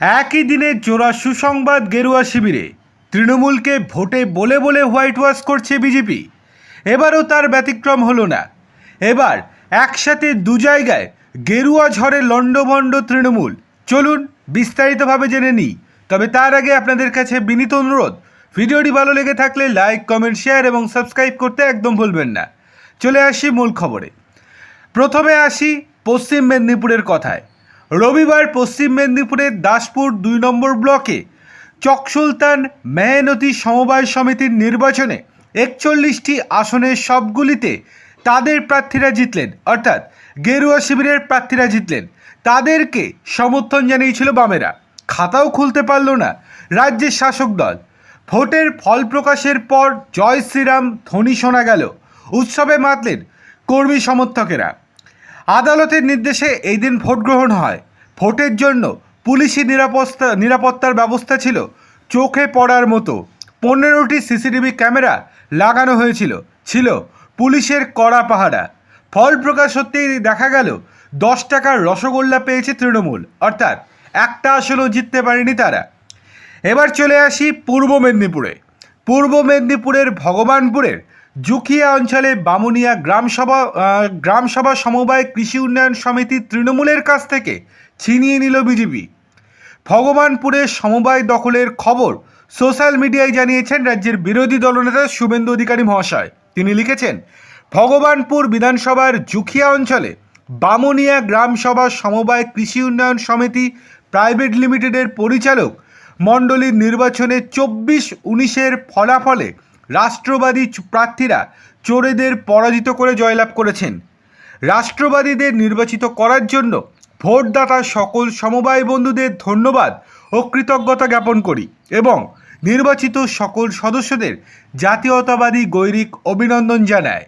একই দিনে জোড়া সুসংবাদ গেরুয়া শিবিরে তৃণমূলকে ভোটে বলে বলে হোয়াইট ওয়াশ করছে বিজেপি। এবারও তার ব্যতিক্রম হলো না। এবার একসাথে দু জায়গায় গেরুয়া ঝড়ে লণ্ডভণ্ড তৃণমূল। চলুন বিস্তারিতভাবে জেনে নিই। তবে তার আগে আপনাদের কাছে বিনীত অনুরোধ, ভিডিওটি ভালো লেগে থাকলে লাইক, কমেন্ট, শেয়ার এবং সাবস্ক্রাইব করতে একদম ভুলবেন না। চলে আসি মূল খবরে। প্রথমে আসি পশ্চিম মেদিনীপুরের কথায়। রবিবার পশ্চিম মেদিনীপুরের দাসপুর দুই নম্বর ব্লকে চকসুলতান মেহনতি সমবায় সমিতির নির্বাচনে একচল্লিশটি আসনের সবগুলিতে তাদের প্রার্থীরা জিতলেন। অর্থাৎ গেরুয়া শিবিরের প্রার্থীরা জিতলেন। তাদেরকে সমর্থন জানিয়েছিল বামেরা। খাতাও খুলতে পারল না রাজ্যের শাসক দল। ভোটের ফল প্রকাশের পর জয় শ্রীরাম ধ্বনি শোনা গেল। উৎসবে মাতলেন কর্মী সমর্থকেরা। আদালতের নির্দেশে এই দিন ভোট গ্রহণ হয়। ভোটের জন্য পুলিশি নিরাপত্তা নিরাপত্তার ব্যবস্থা ছিল। চোখে পড়ার মতো। পনেরোটি সিসিটিভি ক্যামেরা লাগানো হয়েছিল। ছিল পুলিশের কড়া পাহারা। ফল প্রকাশ হতেই দেখা গেল, দশ টাকার রসগোল্লা পেয়েছে তৃণমূল। অর্থাৎ একটা আসলেও জিততে পারেনি তারা। এবার চলে আসি পূর্ব মেদিনীপুরে। পূর্ব মেদিনীপুরের ভগবানপুরের জুখিয়া অঞ্চলে বামুনিয়া গ্রামসভা গ্রামসভা সমবায় কৃষি উন্নয়ন সমিতি তৃণমূলের কাছ থেকে ছিনিয়ে নিল বিজেপি। ভগবানপুরে সমবায় দখলের খবর সোশ্যাল মিডিয়ায় জানিয়েছেন রাজ্যের বিরোধী দলনেতা শুভেন্দু অধিকারী মহাশয়। তিনি লিখেছেন, ভগবানপুর বিধানসভার জুখিয়া অঞ্চলে বামুনিয়া গ্রামসভা সমবায় কৃষি উন্নয়ন সমিতি প্রাইভেট লিমিটেডের পরিচালক মণ্ডলীর নির্বাচনে চব্বিশ উনিশের ফলাফলে রাষ্ট্রবাদী প্রার্থীরা চোরেদের পরাজিত করে জয়লাভ করেছেন। রাষ্ট্রবাদীদের নির্বাচিত করার জন্য ভোটদাতা সকল সমবায় বন্ধুদের ধন্যবাদ ও কৃতজ্ঞতা জ্ঞাপন করি এবং নির্বাচিত সকল সদস্যদের জাতীয়তাবাদী, গৈরিক অভিনন্দন জানায়